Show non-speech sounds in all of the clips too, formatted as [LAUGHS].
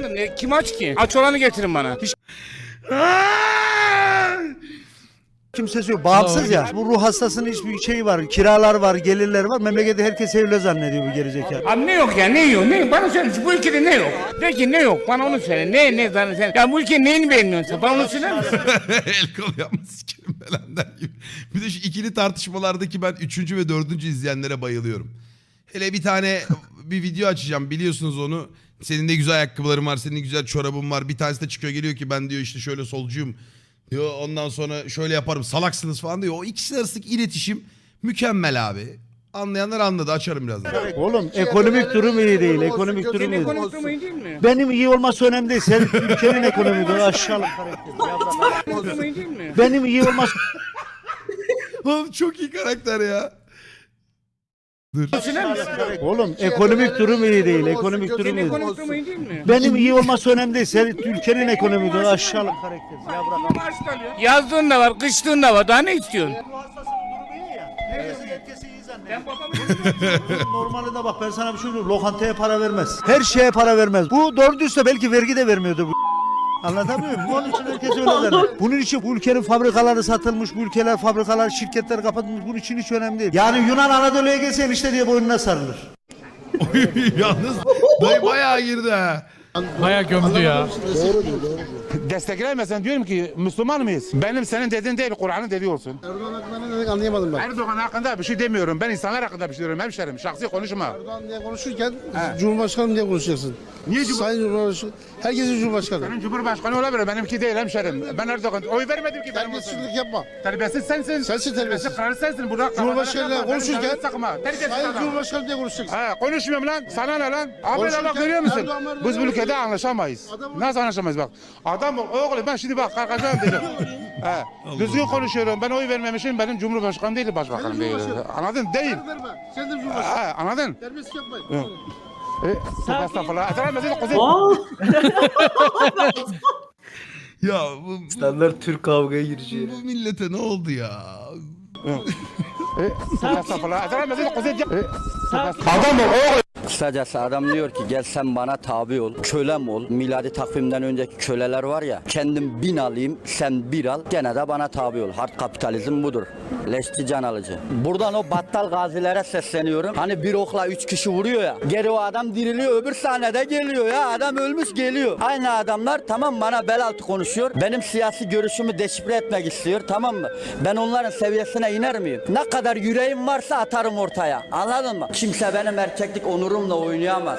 Ne, Kim aç ki? Aç olanı getirin bana. Hiç Kimsesi yok. Bağımsız ya. Bu ruh hastasının hiçbir şeyi var. Kiralar var, gelirler var. Memlekette herkes evli zannediyor bu gerizekalı. Abi ne yok ya ne yok ne bana söyle bu ülkede ne yok? De ki ne yok bana onu söyle ne ne bana sen ya bu ülkenin neyini beğenmiyorsun sen bana onu söyler misin? [LAUGHS] El kol yapma sikerim belenden gibi. Bir de şu ikili tartışmalardaki ben üçüncü ve dördüncü izleyenlere bayılıyorum. Hele bir tane bir video açacağım biliyorsunuz onu. Senin ne güzel ayakkabıların var, senin ne güzel çorabın var. Bir tanesi de çıkıyor geliyor ki ben diyor işte şöyle solcuyum. Diyor ondan sonra şöyle yaparım salaksınız falan diyor. O ikisi arasındaki iletişim mükemmel abi. Anlayanlar anladı açarım birazdan. Oğlum ekonomik durum iyi değil. Ekonomik durum iyi değil. Ekonomik değil mi? Benim iyi olması önemli değil. Senin [LAUGHS] ülkenin ekonomik durumu aşağılık? Benim iyi olması Oğlum çok iyi karakter ya. Dur. Oğlum ekonomik durum iyi değil. Ekonomik durum iyi değil. Ekonomik mi? Benim iyi olması önemli değil. Senin ülkenin ekonomik durumu aşağılık karakter. Ya bırak. Yazdığın da var, kıştığın da var. Daha ne istiyorsun? Ben babamı Normalde bak ben sana bir şey söyleyeyim. Lokantaya para vermez. Her şeye para vermez. Bu doğru dürüstse belki vergi de vermiyordur bu. Anlatabiliyor muyum? Onun için herkes öyle der. Bunun için bu ülkenin fabrikaları satılmış, bu ülkeler fabrikalar, şirketler kapatılmış. Bunun için hiç önemli değil. Yani Yunan Anadolu'ya gelse işte diye boynuna sarılır. Yalnız dayı bayağı girdi ha. Baya gömdü ya. Desteklemesen diyorum ki Müslüman mıyız? Benim senin dediğin değil Kur'an'ın dediği olsun. Erdoğan hakkında ne demek anlayamadım ben. Erdoğan hakkında bir şey demiyorum. Ben insanlar hakkında bir şey diyorum hemşerim. Şahsi konuşma. Erdoğan diye konuşurken Cumhurbaşkanı diye konuşacaksın. Niye Cumhur- Sayın Cumhurbaşkanı, herkesin Cumhurbaşkanı. Benim Cumhurbaşkanı olabilir. Benimki değil hemşerim. Ben Erdoğan oy vermedim ki. Terbiyesizlik yapma. Terbiyesiz sensin. Sensin terbiyesiz. Karı sensin. Burada Cumhurbaşkanıyla konuşurken. Terbiyesiz Sayın. Cumhurbaşkanı diye konuşacaksın. Ha, konuşmuyorum lan. Sana ne lan? Abi bak görüyor musun? Biz bu ülkede anlaşamayız. Nasıl anlaşamayız bak. Adam oğlum ben şimdi bak kalkacağım diyeceğim. He. Düzgün konuşuyorum. Ben oy vermemişim. Benim Cumhurbaşkanım değil, başbakanım değil. Anladın? Değil. Sen de Cumhurbaşkanı. Anladın? Terbiyesizlik yapmayın. E, estağfurullah. Ettiremez dedi kuzey. Ya bu, bu, İnsanlar Türk kavgaya gireceği. bu millete ne oldu ya? E, estağfurullah. Ettiremez dedi kuzey. Tövbe estağfurullah. Kısacası adam diyor ki gel sen bana tabi ol, kölem ol. Miladi takvimden önceki köleler var ya, kendim bin alayım, sen bir al, gene de bana tabi ol. Hard kapitalizm budur. Leşti can alıcı. Buradan o battal gazilere sesleniyorum. Hani bir okla üç kişi vuruyor ya. Geri o adam diriliyor, öbür sahnede geliyor ya. Adam ölmüş geliyor. Aynı adamlar tamam bana bel altı konuşuyor. Benim siyasi görüşümü deşifre etmek istiyor tamam mı? Ben onların seviyesine iner miyim? Ne kadar yüreğim varsa atarım ortaya. Anladın mı? Kimse benim erkeklik onurumla oynayamaz.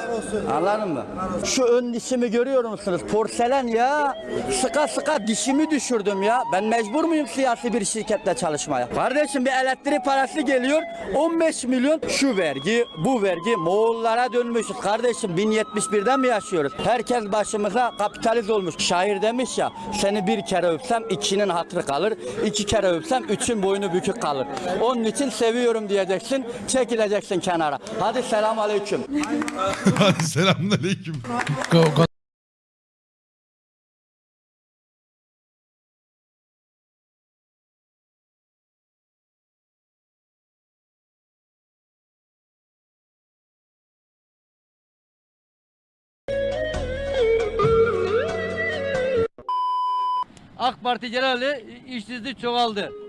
Anladın mı? Şu ön dişimi görüyor musunuz? Porselen ya. Sıka sıka dişimi düşürdüm ya. Ben mecbur muyum siyasi bir şirkette çalışmaya? Kardeşim bir elektrik parası geliyor. 15 milyon şu vergi, bu vergi. Moğollara dönmüşüz. Kardeşim 1071'den mi yaşıyoruz? Herkes başımıza kapitalist olmuş. Şair demiş ya seni bir kere öpsem ikinin hatırı kalır. iki kere öpsem üçün boynu bükük kalır. Onun için seviyorum diyeceksin. Çekileceksin kenara. Hadi selam aleyküm. Selamünaleyküm. AK Parti genelde işsizlik çoğaldı.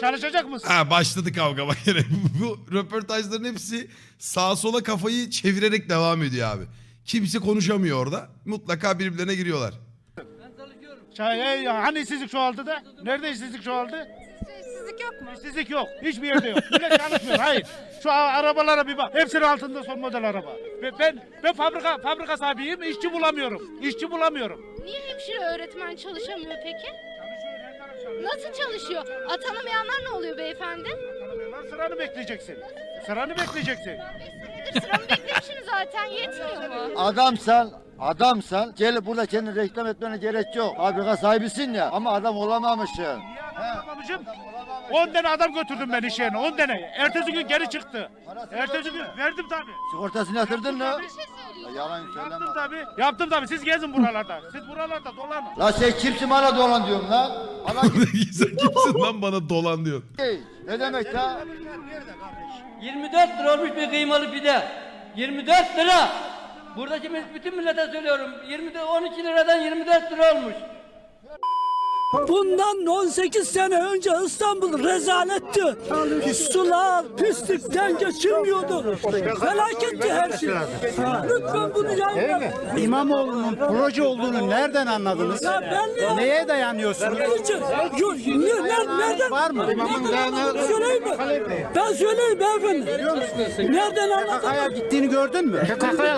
Çalışacak mısın? Ha başladı kavga [LAUGHS] bak yine. Bu röportajların hepsi sağa sola kafayı çevirerek devam ediyor abi. Kimse konuşamıyor orada. Mutlaka birbirlerine giriyorlar. Çay, hani işsizlik çoğaldı da? Nerede işsizlik çoğaldı? İşsizlik yok mu? İşsizlik yok. Hiçbir yerde yok. Millet çalışmıyor. Hayır. Şu arabalara bir bak. Hepsinin altında son model araba. Ve ben ben fabrika fabrika sahibiyim. İşçi bulamıyorum. İşçi bulamıyorum. Niye hemşire öğretmen çalışamıyor peki? Nasıl çalışıyor? Atanamayanlar ne oluyor beyefendi? Lan sıranı bekleyeceksin. Sıranı bekleyeceksin. Sıramı beklemişim zaten yetmiyor mu? Adamsan, adamsan gel burada kendini reklam etmene gerek yok. Fabrika sahibisin ya ama adam olamamışsın. Niye adam bulamamışım? 10 tane adam götürdüm ben iş yerine. 10 tane. Ertesi gün geri çıktı. Ertesi gün verdim tabii. Sigortasını yatırdın mı? Şey söyleyeceğim. Yalan Yaptım tabii. Yaptım tabii. Siz gezin buralarda. Siz buralarda dolanın. La sen kimsin bana dolan diyorsun lan? Bana [LAUGHS] Sen kimsin lan bana dolan diyor. ne demek la? 24 lira olmuş bir kıymalı pide. 24 lira. Buradaki bütün millete söylüyorum. 20 12 liradan 24 lira olmuş. Bundan 18 sene önce İstanbul rezaletti. Sular pislikten geçilmiyordu. Felaketti her şey. Lütfen bunu yayınlayın. İmamoğlu'nun proje olduğunu nereden anladınız? Ya ben ne? Neye dayanıyorsunuz? Niçin? Yo, ne, ne, nereden? Var mı? Nereden anladın? Söyleyeyim mi? Ben söyleyeyim beyefendi. Nereden PKK'ya anladın? gittiğini gördün mü?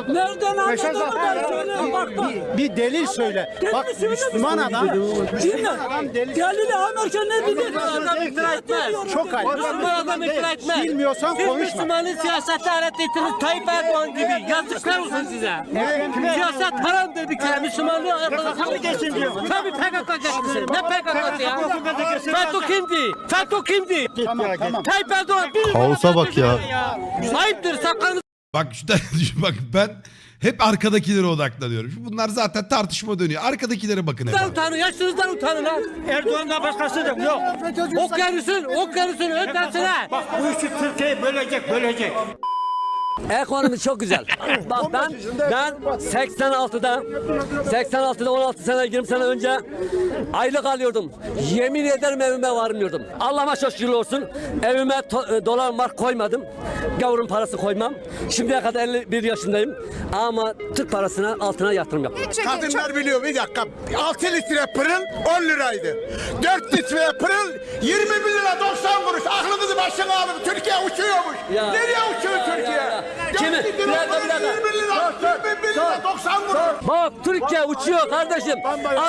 Nereden anladın? Ben söyleyeyim bak bak. Bir delil söyle. Bak Müslüman misin? Adam. Dinle. Delili Amerika ne dedi? Çok ayıp. adam iftira etmez. Bilmiyorsan Siz konuşma. Müslümanı siyasete öğrettirdiniz Tayyip Erdoğan gibi. Yazıklar olsun size. Siyaset haramdır bir kere. Müslümanlığı arkadaşlar geçsin diyor. Tabii PKK geçsin. Ne PKK'sı ya? FETÖ kimdi? FETÖ kimdi? Tamam tamam. Tayyip Erdoğan bir Kaosa bak ya. Ayıptır sakalınızı Bak şu tane [LAUGHS] bak ben hep arkadakilere odaklanıyorum. Bunlar zaten tartışma dönüyor. Arkadakilere bakın hep. abi. utanın. Yaşınızdan utanın ha. Erdoğan'dan başkası yok. Yok. Okyanusun, okyanusun ötesine. Bak bu işi Türkiye'yi bölecek, bölecek. Ekonomi çok güzel. [LAUGHS] Bak ben ben 86'da 86'da 16 sene 20 sene önce aylık alıyordum. Yemin ederim evime varmıyordum. Allah'ıma şükür olsun. Evime to- e, dolar mark koymadım. Gavurun parası koymam. Şimdiye kadar 51 yaşındayım. Ama Türk parasına altına yatırım yaptım. Kadınlar biliyor bir dakika. 6 litre pırıl 10 liraydı. 4 litre pırıl 21 lira 90 kuruş. Aklınızı başına alın. Türkiye uçuyormuş. Ya. Nereye uçuyor Ya, ya, Türkiye? ya. 4 Kimi? Bir dakika, bir dakika. 21 lira, 21 lira 90 kuruş. Bak Türkiye uçuyor kardeşim. Aklı.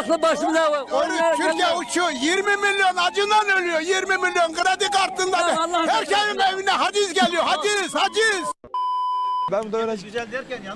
Oğlum, Türkiye uçuyor. 20 milyon acından ölüyor. 20 milyon kredi kartında. Da. Herkesin evine haciz geliyor. Haciz, haciz.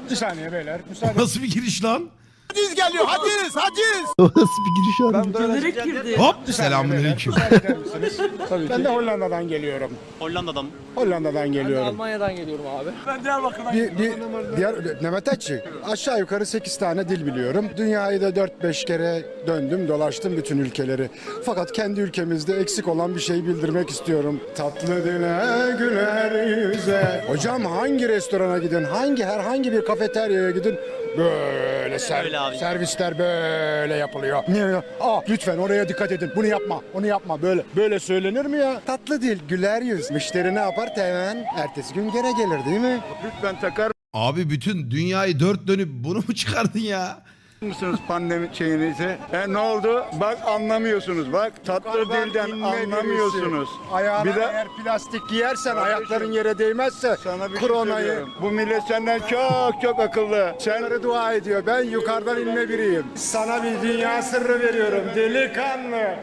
Bir saniye beyler. Müsaade. Nasıl bir giriş lan? Haciz geliyor. Haciz, haciz. Nasıl bir giriş abi? Hop selamünaleyküm. misiniz? [LAUGHS] Ben de Hollanda'dan geliyorum. Hollanda'dan mı? Hollanda'dan geliyorum. Almanya'dan geliyorum abi. Ben Diyarbakır'dan Bir, bir diğer Nemetetçi aşağı yukarı 8 tane dil biliyorum. Dünyayı da 4-5 kere döndüm dolaştım bütün ülkeleri. Fakat kendi ülkemizde eksik olan bir şey bildirmek istiyorum. Tatlı dile güler yüze. Hocam hangi restorana gidin, hangi herhangi bir kafeteryaya gidin böyle ser- servisler böyle yapılıyor. Niye ya? Aa, lütfen oraya dikkat edin. Bunu yapma, onu yapma. Böyle böyle söylenir mi ya? Tatlı dil, güler yüz. Müşteri ne yapar? Hemen ertesi gün gene gelir değil mi? Lütfen takar Abi bütün dünyayı dört dönüp bunu mu çıkardın ya? Mısınız pandemi şeyinizi? E, ne oldu? Bak anlamıyorsunuz. Bak tatlı dilden anlamıyorsunuz. Ayağına bir de eğer plastik giyersen ayakların yere değmezse kronayı. Bu millet senden çok çok akıllı. Senlere dua ediyor. Ben yukarıdan inme biriyim. Sana bir dünya sırrı veriyorum. Delikanlı.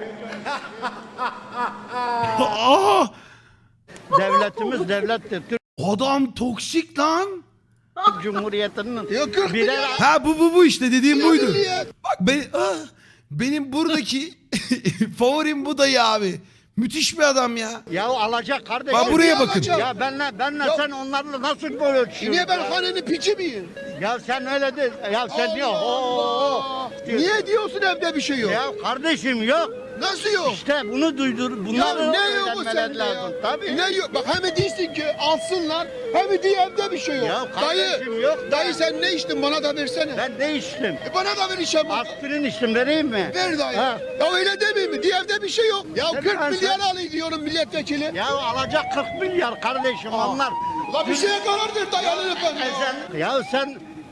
[LAUGHS] Devletimiz devlettir. Adam toksik lan. [LAUGHS] Cumhuriyeti'nin Yok yok. birer Ha bu bu bu işte dediğim buydu. Bak ben ah, benim buradaki [LAUGHS] favorim bu dayı abi. Müthiş bir adam ya. Ya alacak kardeşim. Bak buraya bakın. Ya benle benle sen onlarla nasıl böyle ölçüyorsun? Niye ben hanenin piçi miyim? Ya sen öyle de ya sen niye? Oo, Niye diyorsun evde bir şey yok? Ya kardeşim yok. Nasıl yok? İşte bunu duydur. Ya Bunları ne yok bu lazım. ya? Tabii. Ne yok? Bak hem değilsin ki alsınlar hem diye evde bir şey yok. Ya dayı, yok da. dayı sen ne içtin bana da versene. Ben ne içtim? E bana da ver işe bak. Aspirin içtim vereyim mi? Ver dayı. Ha. Ya öyle demeyeyim mi? Diye evde bir şey yok. Ya Sen 40 ben- milyar alayım diyorum milletvekili. Ya alacak 40 milyar kardeşim onlar. La bir şeye karar ver dayı alın efendim. Sen, ya sen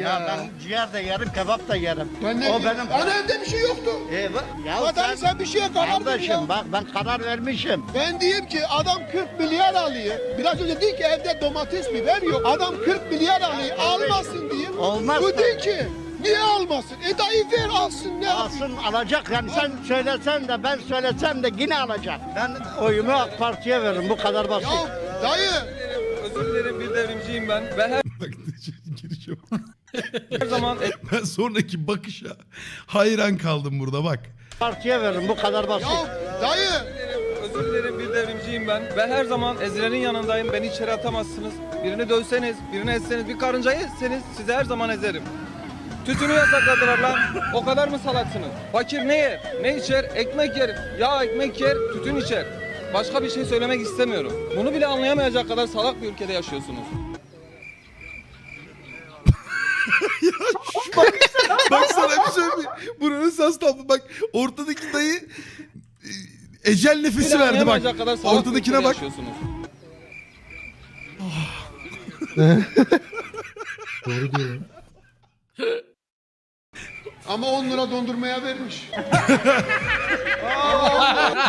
Ya ben ciğer de yerim, kebap da yerim. Ben ne o benim Hani evde bir şey yoktu. E, bak- ya Adam sen bir şeye karar Kardeşim ya. bak ben karar vermişim. Ben diyeyim ki adam 40 milyar alıyor. Biraz önce dedi ki evde domates biber yok. Adam 40 milyar alıyor. Almasın diyeyim. Olmaz Bu tabii. değil ki. Niye almasın? E dayı ver alsın ne yapayım? Alsın alacak yani sen söylesen de ben söylesem de yine alacak. Ben oyumu AK Parti'ye veririm bu kadar basit. Ya dayı Özür dilerim bir devrimciyim ben. Ben her Bak [LAUGHS] girişe [LAUGHS] bak. ben sonraki bakışa hayran kaldım burada bak. Parti'ye veririm bu kadar basit. ya dayı özür dilerim bir devrimciyim ben ve her zaman ezilenin yanındayım. Beni içeri atamazsınız. Birini dövseniz, birini etseniz, bir karıncayı etseniz sizi her zaman ezerim. Tütünü yasakladılar lan. O kadar mı salaksınız? Fakir ne yer? Ne içer? Ekmek yer. Ya ekmek yer, tütün içer. Başka bir şey söylemek istemiyorum. Bunu bile anlayamayacak kadar salak bir ülkede yaşıyorsunuz. Bak sana bir şey mi? Buranın sas tablo. Bak ortadaki dayı e, ecel nefesi verdi bak. Ortadakine bak. [LAUGHS] Doğru diyor. Ama 10 lira dondurmaya vermiş.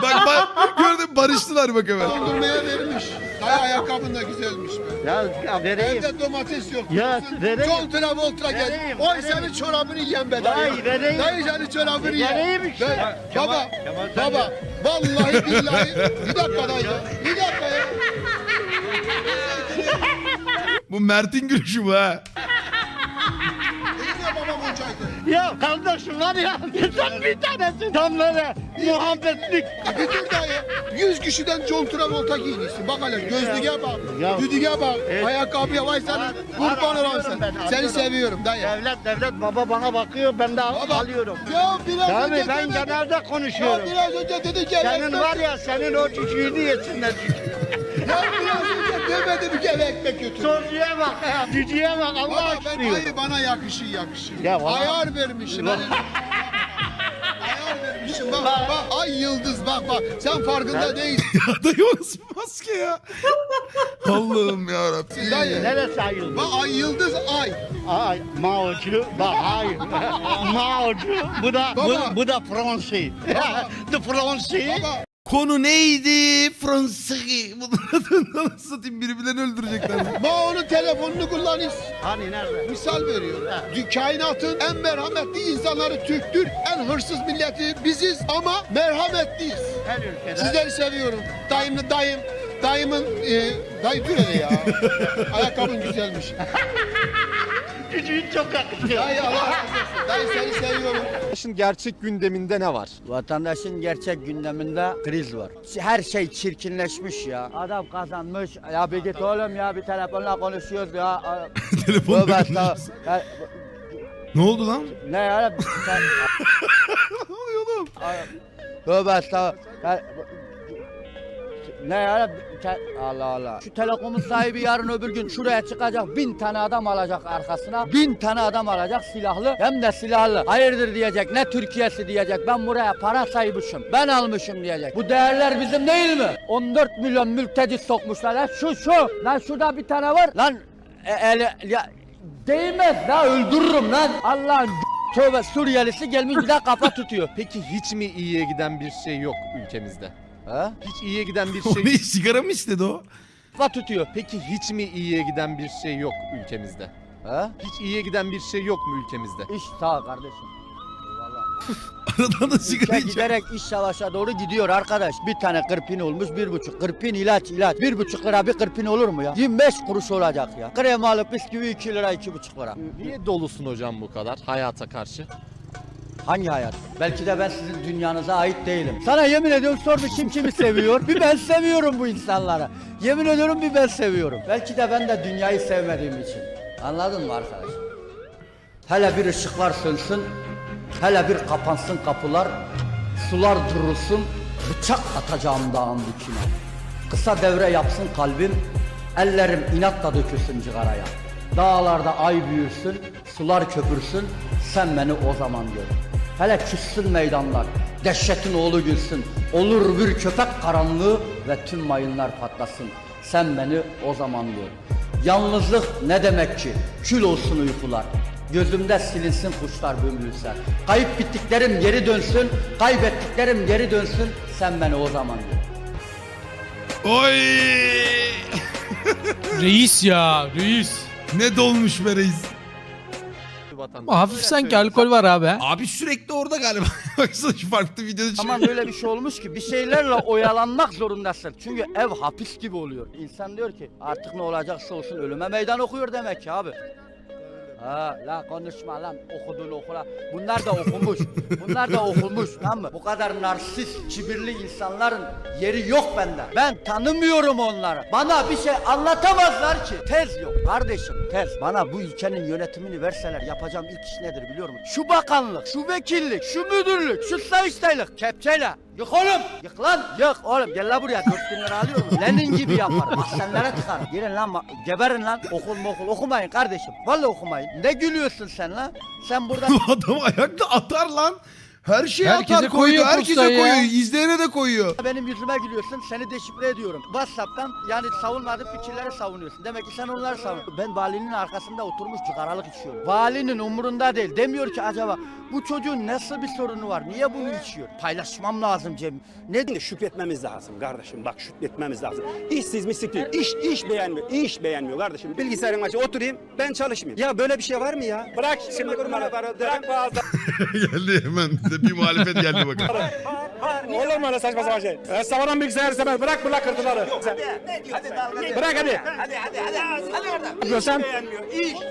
bak bak gördün barıştılar bak hemen. Dondurmaya vermiş. Dayı ayakkabın da güzelmiş be. Ya vereyim. Evde domates yok. Ya vereyim. John Travolta gel. Vereyim, Oy vereyim. senin çorabını yiyen be dayı. Vay, vereyim. Dayı senin çorabını yiyen. Vereyim işte. Ben- Kemal- baba, Kemal sen baba. Vallahi billahi. Bir dakika dayı. Bir dakika ya. Bu Mert'in gülüşü bu ha. Ya kardeşim var ya sen bir tanesi tam böyle muhabbetlik. Dur dayı. 100 kişiden John Travolta giyinirsin. Bak hele gözlüğe bak. Ya. Düdüğe bak. Evet. Ayakkabıya vay senin. Kurban olam sen. ben, Seni seviyorum dayı. Devlet devlet baba bana bakıyor ben de Baba. alıyorum. Ya biraz Tabii önce ben demedin. genelde Ya konuşuyorum. biraz önce dedi ki Senin var ya senin o cücüğünü yesinler. Ya biraz önce demedim ki eve ekmek götür. Soruya bak ya cücüğe bak Allah Baba ben aşkına. hayır bana yakışır yakışır. Ya vallahi- Ayar vermişim. Ayar vermişim bak bak ay yıldız bak bak sen farkında değilsin. [LAUGHS] Ya dayı o nasıl bir maske ya? [LAUGHS] Allah'ım ya Dayı. Neresi ayıldı? Bak ay yıldız ay. Ay Mao'cu bak hayır. [LAUGHS] Mao'cu bu da Baba. bu, bu da Fransi. The Fransi. Baba Konu neydi? Fransız. [LAUGHS] Bunları nasıl satayım birbirlerini öldürecekler. [LAUGHS] Ma onun telefonunu kullanırız. Hani nerede? Misal veriyorum. Dü- Kainatın en merhametli insanları Türktür. En hırsız milleti biziz ama merhametliyiz. Her ülkede. Sizleri seviyorum. Dayım, dayım, dayımın, e, dayı dur hele ya. [LAUGHS] Ayakkabın güzelmiş. Cücüğün çok yakışıyor. Dayı Allah razı olsun. Dayı seni seviyorum. Vatandaşın gerçek gündeminde ne var? Vatandaşın gerçek gündeminde kriz var. Her şey çirkinleşmiş ya. Adam kazanmış. Ya bir git oğlum ya bir telefonla konuşuyoruz ya. [LAUGHS] Telefonla konuşuyoruz. Ne oldu lan? Ne ya? [LAUGHS] Sen... Ne oluyor oğlum? Tövbe estağfurullah. Ne ya? Allah Allah. Şu telekomun sahibi yarın öbür gün şuraya çıkacak. Bin tane adam alacak arkasına. Bin tane adam alacak silahlı. Hem de silahlı. Hayırdır diyecek. Ne Türkiye'si diyecek. Ben buraya para saymışım. Ben almışım diyecek. Bu değerler bizim değil mi? 14 milyon mülteci sokmuşlar. Lan şu şu. Lan şurada bir tane var. Lan e, ele, ya, değmez. La öldürürüm lan. Allah'ın tövbe Suriyelisi gelmiş bir daha kafa tutuyor. Peki hiç mi iyiye giden bir şey yok ülkemizde? Ha? Hiç iyiye giden bir [LAUGHS] O şey ne sigara mı istedi o? Kafa tutuyor. Peki hiç mi iyiye giden bir şey yok ülkemizde? Ha? Hiç iyiye giden bir şey yok mu ülkemizde? İş sağ kardeşim. [LAUGHS] Aradan da sigara Ülke içiyor. giderek iş savaşa doğru gidiyor arkadaş. Bir tane kırpin olmuş bir buçuk. Kırpin ilaç ilaç. Bir buçuk lira bir kırpin olur mu ya? 25 kuruş olacak ya. Krem alıp bisküvi 2 lira iki buçuk lira. Niye dolusun hocam bu kadar hayata karşı? Hangi hayat? Belki de ben sizin dünyanıza ait değilim. Sana yemin ediyorum sor bir kim kimi seviyor. Bir ben seviyorum bu insanları. Yemin ediyorum bir ben seviyorum. Belki de ben de dünyayı sevmediğim için. Anladın mı arkadaş? Hele bir ışıklar sönsün. Hele bir kapansın kapılar. Sular durulsun. Bıçak atacağım dağın dikine. Kısa devre yapsın kalbim. Ellerim inatla dökülsün cigaraya. Dağlarda ay büyürsün, sular köpürsün, sen beni o zaman gör. Hele küssün meydanlar, dehşetin oğlu gülsün. Olur bir köpek karanlığı ve tüm mayınlar patlasın. Sen beni o zaman gör. Yalnızlık ne demek ki? Kül olsun uykular. Gözümde silinsin kuşlar bömürse. Kayıp bittiklerim geri dönsün, kaybettiklerim geri dönsün. Sen beni o zaman gör. Oy! Reis ya reis. Ne dolmuş be reis. Ama hafif sanki alkol var abi. Abi sürekli orada galiba. [LAUGHS] Baksana şu farklı videoda Ama böyle bir şey olmuş ki bir şeylerle oyalanmak zorundasın. Çünkü ev hapis gibi oluyor. İnsan diyor ki artık ne olacaksa olsun ölüme meydan okuyor demek ki abi. Ha la konuşma lan okudun okula. Bunlar da okumuş. Bunlar da okumuş tamam mı? Bu kadar narsist, kibirli insanların yeri yok bende. Ben tanımıyorum onları. Bana bir şey anlatamazlar ki. Tez yok kardeşim tez. Bana bu ülkenin yönetimini verseler yapacağım ilk iş nedir biliyor musun? Şu bakanlık, şu vekillik, şu müdürlük, şu sayıştaylık kepçeyle Yık oğlum! Yık lan! Yık oğlum gel la buraya 4 bin lira alıyorum. Lenin gibi yaparım. Mahzenlere tıkarım. Girin lan geberin lan. Okul mu okul okumayın kardeşim. Vallahi okumayın. Ne gülüyorsun sen lan? Sen burada [LAUGHS] Adam ayakta atar lan. Her şeye Herkese atar koydu. koyuyor Herkese postayı ya. koyuyor. İzleyene de koyuyor. benim yüzüme gülüyorsun. Seni deşifre ediyorum. WhatsApp'tan yani savunmadığın fikirleri savunuyorsun. Demek ki sen onları savunuyorsun. Ben valinin arkasında oturmuş cigaralık içiyorum. Valinin umurunda değil. Demiyor ki acaba bu çocuğun nasıl bir sorunu var? Niye bunu içiyor? Paylaşmam lazım Cem. Ne Şimdi şükretmemiz lazım kardeşim. Bak şükretmemiz lazım. İşsiz mislik değil. İş, iş beğenmiyor. İş beğenmiyor kardeşim. Bilgisayarın başına oturayım ben çalışmayayım. Ya böyle bir şey var mı ya? Bırak şimdi kurbanı. Bırak bazı. [LAUGHS] geldi hemen. Bir muhalefet geldi bakın. Olur mu öyle saçma sapan şey? Savaran bilgisayar istemez. Bırak bırak kırtıları. Bırak hadi. Hadi hadi hadi. Hadi oradan. Diyorsan.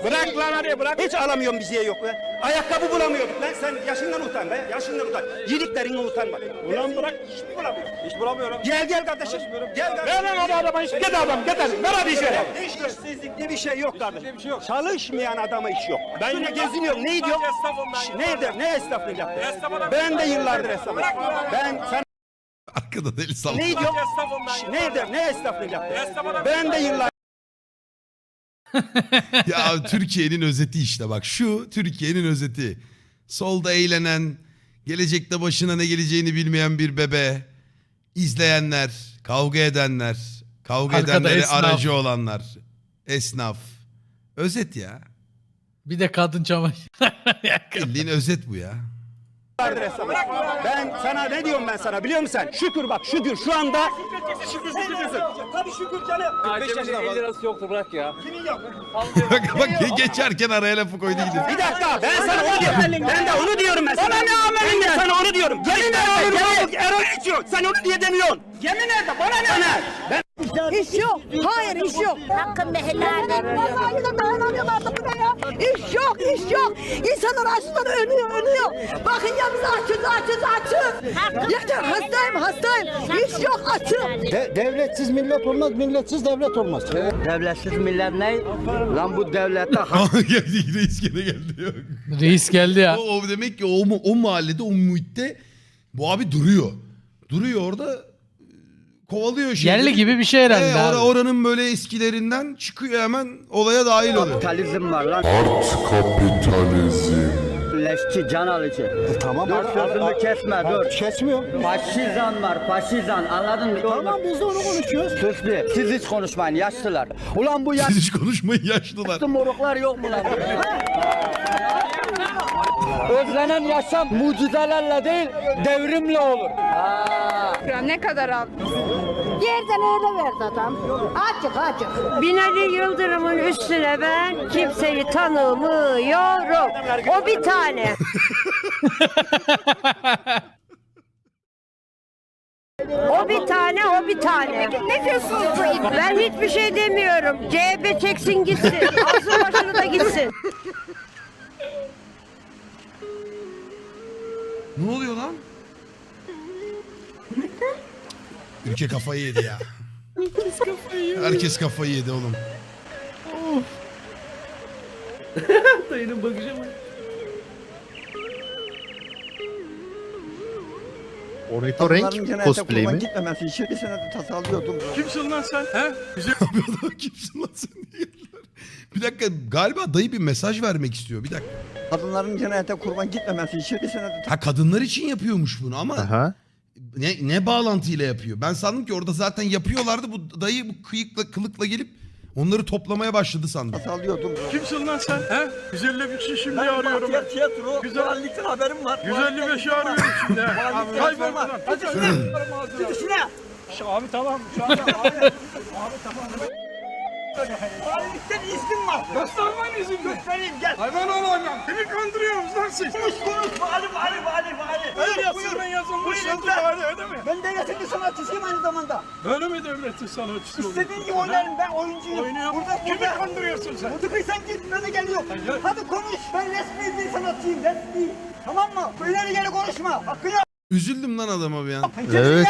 Bırak lan hadi bırak. Hiç alamıyorum bir şey yok be. Ayakkabı bulamıyorduk lan. Sen yaşından utan be. Yaşından utan. Yediklerinden utanma. Ulan bırak. Hiç bulamıyorum? Hiç bulamıyorum. Gel gel kardeşim. Gel kardeşim. Ver lan hadi adama iş. Git adam git hadi. Ver hadi işe. İşsizlik diye bir şey yok kardeşim. Çalışmayan adama iş yok. Ben yine geziniyorum. Ne diyor? Ne eder? Ne esnaflık yaptı? Ben de yıllardır esnafım. Ben Arkada deli sallıyor. ne diyor? Ne eder? Ne esnaflık yaptı? Ben de yıllar [LAUGHS] ya Türkiye'nin özeti işte bak şu Türkiye'nin özeti. Solda eğlenen, gelecekte başına ne geleceğini bilmeyen bir bebe, izleyenler, kavga edenler, kavga Arkada edenlere esnaf. aracı olanlar, esnaf. Özet ya. Bir de kadın çamaşır. [LAUGHS] Bildiğin özet bu ya. Ben sana ne diyorum ben sana biliyor musun sen? Şükür bak şükür şu anda şükür şükür Tabii şükür canım. 45 yaşında 50 lirası yoktu bırak ya. Kimin yok? bak bak geçerken araya lafı koydu gidiyor. Bir dakika ben sana onu diyorum. Ben de onu diyorum ben sana. Bana ne amelin Ben de sana onu diyorum. Yemin ederim yok. Erol içiyor. Sen onu diye demiyorsun. Yemin ederim bana ne? Ben İş yok. Hayır iş yok. Hakkın. Vallahi de dayanamıyorlar ya? İş yok, iş yok. İnsanlar açlıktan ölüyor, ölüyor. Bakın ya biz açız, açız, açız. Yeter hastayım, hastayım. İş yok, açım. devletsiz millet olmaz, milletsiz devlet olmaz. devletsiz millet ne? Lan bu devlette [LAUGHS] geldi reis gene geldi. Yok. Reis geldi ya. O, o demek ki o, mu- o mahallede o muhitte bu abi duruyor. Duruyor orada kovalıyor şimdi. Yerli gibi bir şey herhalde E, abi. oranın böyle eskilerinden çıkıyor hemen olaya dahil oluyor. kapitalizm var lan. Art kapitalizm. Leşçi, can alıcı. Tamam. Dur sözümü kesme dur. Kesmiyor. Faşizan var faşizan anladın mı? Tamam biz de onu konuşuyoruz. Sus bir. Siz hiç konuşmayın yaşlılar. Ulan bu Siz hiç konuşmayın yaşlılar. yaşlı moruklar yok mu lan? [LAUGHS] Özlenen yaşam mucizelerle değil devrimle olur. Ne kadar aldın? Yerden öyle verdi adam. Açık, açık. Binali Yıldırım'ın üstüne ben kimseyi tanımıyorum. O bir tane. O bir tane, o bir tane. Ne diyorsunuz? Ben hiçbir şey demiyorum. CHP çeksin gitsin. Alsın başını da gitsin. Ne oluyor lan? Ülke kafayı yedi ya. Herkes kafayı yedi. Herkes kafayı yedi oğlum. [LAUGHS] Dayının bakışı mı? Ornitorenk cosplay mi? Gitmemesi için bir tasarlıyordum. Kimsin lan sen? He? Abi adam kimsin lan sen diye. Bir dakika galiba dayı bir mesaj vermek istiyor. Bir dakika. Kadınların cennete kurban gitmemesi için bir sene Ha kadınlar için yapıyormuş bunu ama ne, ne bağlantıyla yapıyor? Ben sandım ki orada zaten yapıyorlardı. Bu dayı bu kıyıkla kılıkla gelip onları toplamaya başladı sandım. tasarlıyordum. Kimsin lan sen? He? 153'ü şimdi arıyorum ben. tiyatro, Güzel. güzellikten haberim var. 155'i arıyorum şimdi. Kaybol buradan. Hadi Şuna. Abi tamam. Şu anda abi. Valilikten iznim var. Göstermen izin Göstereyim gel. Hayvan olacağım. Seni kandırıyoruz lan siz. Konuş konuş. Vali vali vali vali. Öyle yazısından yazılmış yazı vali öyle mi? Ben devletin bir sanatçısıyım aynı zamanda. Öyle mi devletin sanatçısı İstediğin gibi oynarım ben oyuncuyum. Oynuyor. Burada, Kimi kandırıyorsun sen? Burada sen git böyle geliyor. Hadi konuş. Ben resmi bir sanatçıyım resmi. Tamam mı? İleri geri konuşma. Hakkını Üzüldüm lan adama bir an. Evet.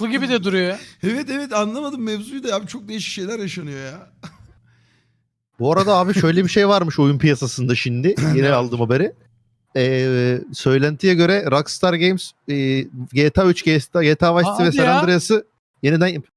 Haklı gibi de duruyor ya. [LAUGHS] Evet evet anlamadım mevzuyu da ya. Çok değişik şeyler yaşanıyor ya. [LAUGHS] Bu arada abi şöyle bir şey varmış oyun piyasasında şimdi. [LAUGHS] Yeni aldım haberi. Ee, söylentiye göre Rockstar Games e, GTA 3, GTA, GTA Vice City ve San ya. Andreas'ı yeniden